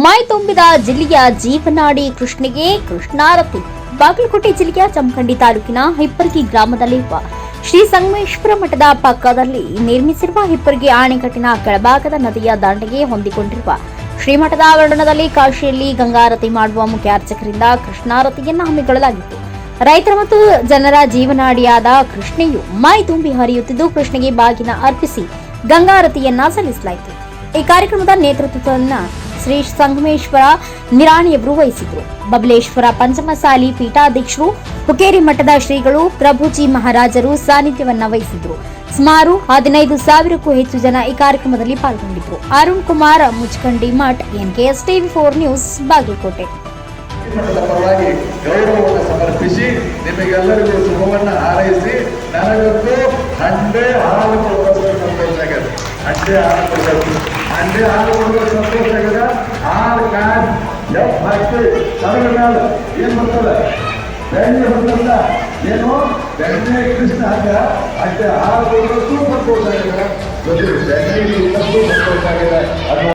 ಮೈ ತುಂಬಿದ ಜಿಲ್ಲೆಯ ಜೀವನಾಡಿ ಕೃಷ್ಣಗೆ ಕೃಷ್ಣಾರತಿ, ಬಾಗಲಕೋಟೆ ಜಿಲ್ಲೆಯ ಜಮಖಂಡಿ ತಾಲೂಕಿನ ಹಿಪ್ಪರ್ಗಿ ಗ್ರಾಮದಲ್ಲಿರುವ ಶ್ರೀ ಸಂಗಮೇಶ್ವರ ಮಠದ ಪಕ್ಕದಲ್ಲಿ ನಿರ್ಮಿಸಿರುವ ಹಿಪ್ಪರ್ಗಿ ಅಣೆಕಟ್ಟಿನ ಕೆಳಭಾಗದ ನದಿಯ ದಂಡೆಗೆ ಹೊಂದಿಕೊಂಡಿರುವ ಶ್ರೀಮಠದ ಆವರಣದಲ್ಲಿ ಕಾಶಿಯಲ್ಲಿ ಗಂಗಾರತಿ ಮಾಡುವ ಮುಖ್ಯ ಅರ್ಚಕರಿಂದ ಕೃಷ್ಣಾರತಿಯನ್ನು ಹಮ್ಮಿಕೊಳ್ಳಲಾಗಿತ್ತು. ರೈತರ ಮತ್ತು ಜನರ ಜೀವನಾಡಿಯಾದ ಕೃಷ್ಣೆಯು ಮೈ ತುಂಬಿ ಹರಿಯುತ್ತಿದ್ದು ಕೃಷ್ಣಗೆ ಬಾಗಿನ ಅರ್ಪಿಸಿ ಗಂಗಾರತಿಯನ್ನ ಸಲ್ಲಿಸಲಾಯಿತು. ಈ ಕಾರ್ಯಕ್ರಮದ ನೇತೃತ್ವವನ್ನು ಶ್ರೀ ಸಂಗಮೇಶ್ವರ ನಿರಾಣಿಯವರು ವಹಿಸಿದ್ರು ಬಬಲೇಶ್ವರ ಪಂಚಮಸಾಲಿ ಪೀಠಾಧ್ಯಕ್ಷರು, ಹುಕೇರಿ ಮಠದ ಶ್ರೀಗಳು, ಪ್ರಭುಜಿ ಮಹಾರಾಜರು ಸಾನ್ನಿಧ್ಯವನ್ನ ವಹಿಸಿದ್ರು ಸುಮಾರು ಹದಿನೈದು ಸಾವಿರಕ್ಕೂ ಹೆಚ್ಚು ಜನ ಈ ಕಾರ್ಯಕ್ರಮದಲ್ಲಿ ಪಾಲ್ಗೊಂಡಿದ್ರು Arun Kumar Muchkandi Math NKS TV four news, Bagalkote. ಗೌರವವನ್ನು ಸಮರ್ಪಿಸಿ ನಿಮಗೆಲ್ಲರಿಗೂ ಶುಭವನ್ನು ಹಾರೈಸಿ ನನಗಂತೂ ಹಂಡೆ ಹಾಲು ಸಂತೋಷ ಹಂಡೆ ಹಾಲು ಕೊಡುವ ಸಂತೋಷ ಆಗದ ಹಾಲು ಕಾದ್ ಎಫ್ ಹಾಕಿ ಅದರ ಮೇಲೆ ಏನ್ ಬರ್ತದ? ಬೆಣ್ಣೆ ಬರ್ತದ? ಏನು? ಬೆಣ್ಣೆ ಕೃಷ್ಣ ಹಾಕ ಹಂಡೆ ಹಾಲು ಕೊಡುವ ಸಂತೋಷ ಆಗದ. ಬೆಣ್ಣೆ ಸಂತೋಷ ಆಗದ. ಅದು